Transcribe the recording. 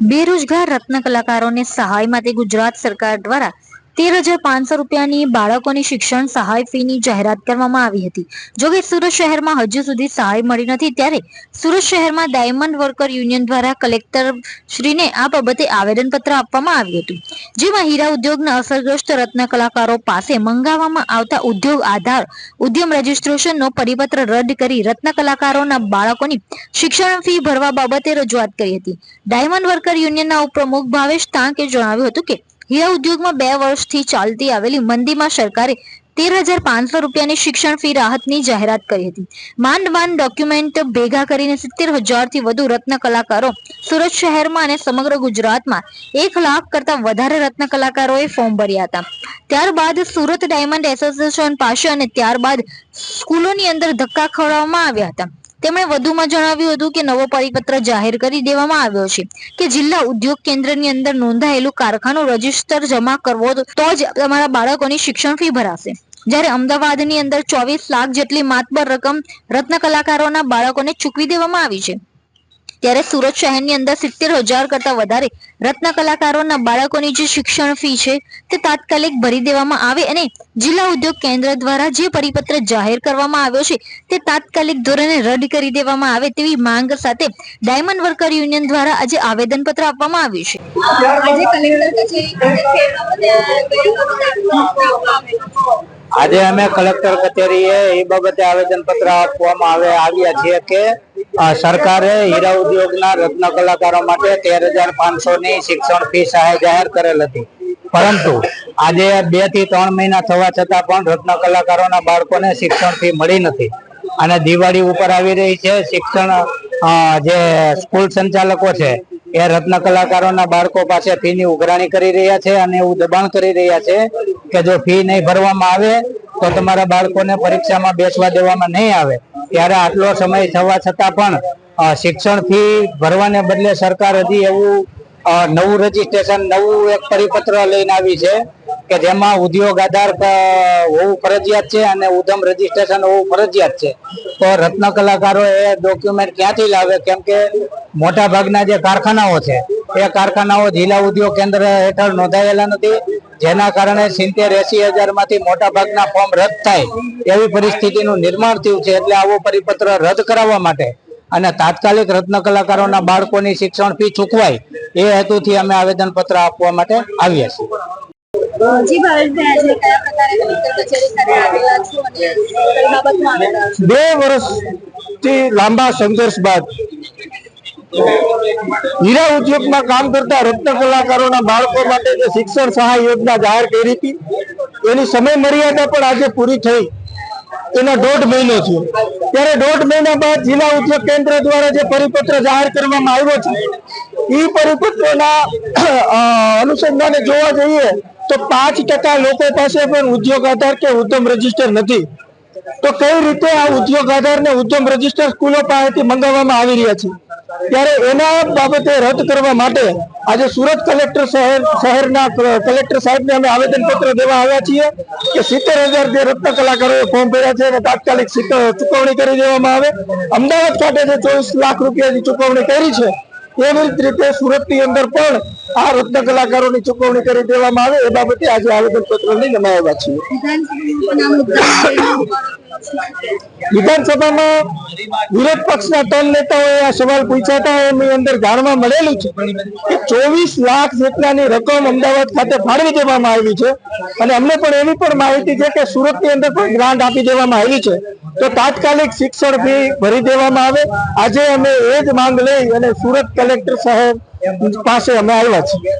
બેરોજગાર રત્ન કલાકારોને સહાય માટે ગુજરાત સરકાર દ્વારા તેર હજાર પાંચસો રૂપિયાની બાળકોની શિક્ષણ સહાય ફીની જાહેરાત કરવામાં આવી હતી. જોકે સુરત શહેરમાં હજુ સુધી સહાય મળી નથી ત્યારે સુરત શહેરમાં ડાયમંડ વર્કર યુનિયન દ્વારા કલેક્ટર શ્રીને આ બાબતે આવેદનપત્ર આપવામાં આવ્યું હતું. જેમાં હીરા ઉદ્યોગના અસરગ્રસ્ત રત્ન કલાકારો પાસે મંગાવવામાં આવતા ઉદ્યોગ આધાર, ઉદ્યમ રજીસ્ટ્રેશનનો પરિપત્ર રદ કરી રત્ન કલાકારોના બાળકોની શિક્ષણ ફી ભરવા બાબતે રજૂઆત કરી હતી. ડાયમંડ વર્કર યુનિયનના ઉપપ્રમુખ ભાવેશ તાંકે જણાવ્યું હતું કે હીરા ઉદ્યોગમાં બે વર્ષથી ચાલતી આવેલી મંદીમાં સરકારે તેર હજાર પાંચસો રૂપિયાની શિક્ષણ ફી રાહતની જાહેરાત કરી હતી. માંડ માંડ ડોક્યુમેન્ટ ભેગા કરીને સિત્તેર હજારથી વધુ રત્ન કલાકારો સુરત શહેરમાં અને સમગ્ર ગુજરાતમાં એક લાખ કરતા વધારે રત્ન કલાકારોએ ફોર્મ ભર્યા હતા. ત્યારબાદ સુરત ડાયમંડ એસોસિએશન પાસે અને ત્યારબાદ સ્કૂલોની અંદર ધક્કા ખવડાવવામાં આવ્યા હતા. તેમણે વધુમાં જણાવ્યું હતું કે નવો પરિપત્ર જાહેર કરી દેવામાં આવ્યો છે કે જિલ્લા ઉદ્યોગ કેન્દ્રની અંદર નોંધાયેલું કારખાનું રજિસ્ટર જમા કરવો તો જ તમારા બાળકોની શિક્ષણ ફી ભરાશે. જ્યારે અમદાવાદની અંદર ચોવીસ લાખ જેટલી માતબર રકમ રત્ન કલાકારોના બાળકોને ચૂકવી દેવામાં આવી છે. ત્યારે સુરત શહેરની અંદર સિત્તેર હજાર કરતા વધારે રત્ન કલાકારોના બાળકોની જે શિક્ષણ ફી છે, તે તાત્કાલિક ભરી દેવામાં આવે અને જિલ્લા ઉદ્યોગ કેન્દ્ર દ્વારા જે પરિપત્ર જાહેર કરવામાં આવ્યો છે, તે તાત્કાલિક ધોરણે રદ કરી દેવામાં આવે તેવી માંગ સાથે ડાયમંડ વર્કર યુનિયન દ્વારા આજે આવેદનપત્ર આપવામાં આવ્યું છે. આજે કલેક્ટર આજે અમે કલેક્ટર કચેરીએ એ બાબતે આવેદન પત્ર આપવામાં આવે આવ્યા છીએ કે સરકારે હીરા ઉદ્યોગના રત્ન કલાકારો માટે તેર હજાર પાંચસો ની શિક્ષણ ફી સહાય જાહેર કરેલ હતી. પરંતુ આજે બેથી ત્રણ મહિના થવા છતાં પણ રત્ન કલાકારોના બાળકોને શિક્ષણ ફી મળી નથી. અને દિવાળી ઉપર આવી રહી છે. શિક્ષણ જે સ્કૂલ સંચાલકો છે એ રત્ન કલાકારોના બાળકો પાસે ફી ની ઉઘરાણી કરી રહ્યા છે અને એવું દબાણ કરી રહ્યા છે કે જો ફી નહીં ભરવામાં આવે તો તમારા બાળકોને પરીક્ષામાં બેસવા દેવામાં નહીં આવે. ત્યારે આટલો સમય થવા છતાં પણ શિક્ષણ ફી ભરવાને બદલે સરકાર હજી એવું નવું રજીસ્ટ્રેશન, નવું એક પરિપત્ર લઈને આવી છે. કે જેમાં ઉદ્યોગ આધાર હોવું ફરજિયાત છે અને ઉધમ રજીસ્ટ્રેશન હોવું ફરજિયાત છે. તો રત્ન કલાકારો એ ડોક્યુમેન્ટ ક્યાંથી લાવે? કેમ કે મોટા જે કારખાનાઓ છે, એ કારખાનાઓ જિલ્લા ઉદ્યોગ કેન્દ્ર હેઠળ નોંધાયેલા નથી. જેના કારણે સિત્તેર એસી હજારમાંથી મોટાભાગના મોટા ભાગના ફોર્મ રદ થાય એવી પરિસ્થિતિનું નિર્માણ થયું છે. એટલે આવો પરિપત્ર રદ કરાવવા માટે અને તાત્કાલિક રત્ન કલાકારોના બાળકોની શિક્ષણ ફી ચૂકવાય એ હેતુથી અમે આવેદનપત્ર આપવા માટે આવ્યા છીએ. જી ભાવેશભાઈ આજે કયા પ્રકારે કલેક્ટર કચેરી ખાતે આવેલા છો અને કઈ બાબતમાં આવેલા બે વર્ષથી લાંબા સંઘર્ષ બાદ હીરા ઉદ્યોગમાં કામ કરતા રત્ન કલાકારોના બાળકો માટે જે શિક્ષણ સહાય યોજના જાહેર કરી હતી એની સમય મર્યાદા પણ આજે પૂરી થઈ. એનો દોઢ મહિનો છે. ત્યારે દોઢ મહિના બાદ જિલ્લા ઉદ્યોગ કેન્દ્ર દ્વારા જે પરિપત્ર જાહેર કરવામાં આવ્યો છે એ પરિપત્રના અનુસંધાને જોવા જઈએ તો પાંચ ટકા લોકો પાસે પણ ઉદ્યોગ આધાર કે ઉદ્યમ રજિસ્ટર નથી. તો કઈ રીતે આ ઉદ્યોગ આધાર ને ઉદ્યમ રજિસ્ટર સ્કૂલો પાસેથી મંગાવવામાં આવી રહ્યા છે? ત્યારે એના બાબતે રદ કરવા માટે આજે સુરત કલેક્ટર શહેર, શહેરના કલેક્ટર સાહેબને અમે આવેદન પત્ર દેવા આવ્યા છીએ કે સિત્તેર હજાર જે રત્ન કલાકારોએ ફોર્મ ભર્યા છે એને તાત્કાલિક ચૂકવણી કરી દેવામાં આવે. અમદાવાદ ખાતે જે ચોવીસ લાખ રૂપિયાની ચૂકવણી કરી છે એવી જ રીતે સુરતની અંદર પણ આ રત્ન કલાકારોની ચૂકવણી કરી દેવામાં આવે. એ બાબતે આજે આવેદન પત્ર લઈને અમે આવ્યા છીએ. વિધાનસભામાં વિરોધ પક્ષના ત્રણ નેતાઓએ આ સવાલ પૂછ્યા હતા એની અંદર જાણવા મળેલું છે કે ચોવીસ લાખ જેટલાની રકમ અમદાવાદ ખાતે ફાળવી દેવામાં આવી છે. અને અમને પણ એવી પણ માહિતી છે કે સુરતની અંદર પણ ગ્રાન્ટ આપી દેવામાં આવી છે. તો તાત્કાલિક શિક્ષણ ફી ભરી દેવામાં આવે. આજે અમે એ જ માંગ લઈ અને સુરત કલેક્ટર સાહેબ પાસે અમે આવ્યા છીએ.